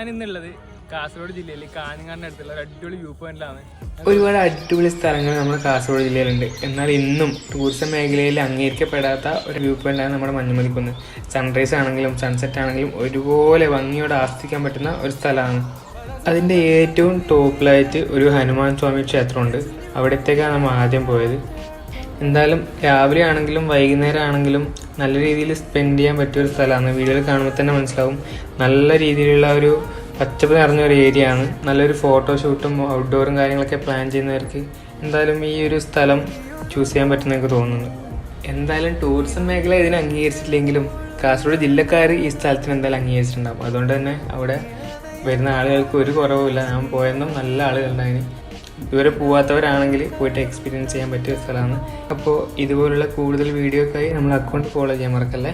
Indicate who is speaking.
Speaker 1: ഞാൻ ഇന്നുള്ളത് കാസർഗോഡ് ജില്ലയിൽ കാഞ്ഞങ്ങാടിന്റെ അടുത്തുള്ള ഒരു അടിപൊളി വ്യൂ പോയിന്റിലാണ്.
Speaker 2: ഒരുപാട് അടിപൊളി സ്ഥലങ്ങൾ നമ്മുടെ കാസർഗോഡ് ജില്ലയിലുണ്ട്. എന്നാൽ ഇന്നും ടൂറിസം മേഖലയിൽ അംഗീകരിക്കപ്പെടാത്ത ഒരു വ്യൂ പോയിന്റാണ് നമ്മുടെ മഞ്ഞുമലിക്കുന്ന് സൺറൈസ് ആണെങ്കിലും സൺസെറ്റ് ആണെങ്കിലും ഒരുപോലെ ഭംഗിയോടെ ആസ്വദിക്കാൻ പറ്റുന്ന ഒരു സ്ഥലമാണ്. അതിന്റെ ഏറ്റവും ടോപ്പിലായിട്ട് ഒരു ഹനുമാൻ സ്വാമി ക്ഷേത്രമുണ്ട്. അവിടത്തേക്കാണ് നമ്മൾ ആദ്യം പോയത്. എന്തായാലും രാവിലെ ആണെങ്കിലും വൈകുന്നേരം ആണെങ്കിലും നല്ല രീതിയിൽ സ്പെൻഡ് ചെയ്യാൻ പറ്റിയ ഒരു സ്ഥലമാണ്. വീഡിയോയിൽ കാണുമ്പോൾ തന്നെ മനസ്സിലാവും. നല്ല രീതിയിലുള്ള ഒരു പച്ചപ്പ് നിറഞ്ഞ ഒരു ഏരിയ ആണ്. നല്ലൊരു ഫോട്ടോഷൂട്ടും ഔട്ട്ഡോറും കാര്യങ്ങളൊക്കെ പ്ലാൻ ചെയ്യുന്നവർക്ക് എന്തായാലും ഈ ഒരു സ്ഥലം ചൂസ് ചെയ്യാൻ പറ്റുന്ന എനിക്ക് തോന്നുന്നു. എന്തായാലും ടൂറിസം മേഖല ഇതിനെ അംഗീകരിച്ചിട്ടില്ലെങ്കിലും കാസർഗോഡ് ജില്ലക്കാർ ഈ സ്ഥലത്തിന് എന്തായാലും അംഗീകരിച്ചിട്ടുണ്ടാകും അതുകൊണ്ട് തന്നെ അവിടെ വരുന്ന ആളുകൾക്ക് ഒരു കുറവുമില്ല. ഞാൻ പോയെന്നും നല്ല ആളുകളുണ്ടായിന് ഇതുവരെ പോവാത്തവരാണെങ്കിൽ പോയിട്ട് എക്സ്പീരിയൻസ് ചെയ്യാൻ പറ്റിയ സ്ഥലമാണ്. അപ്പോൾ ഇതുപോലുള്ള കൂടുതൽ വീഡിയോക്കായി നമ്മൾ അക്കൗണ്ട് ഫോളോ ചെയ്യാൻ മറക്കല്ലേ?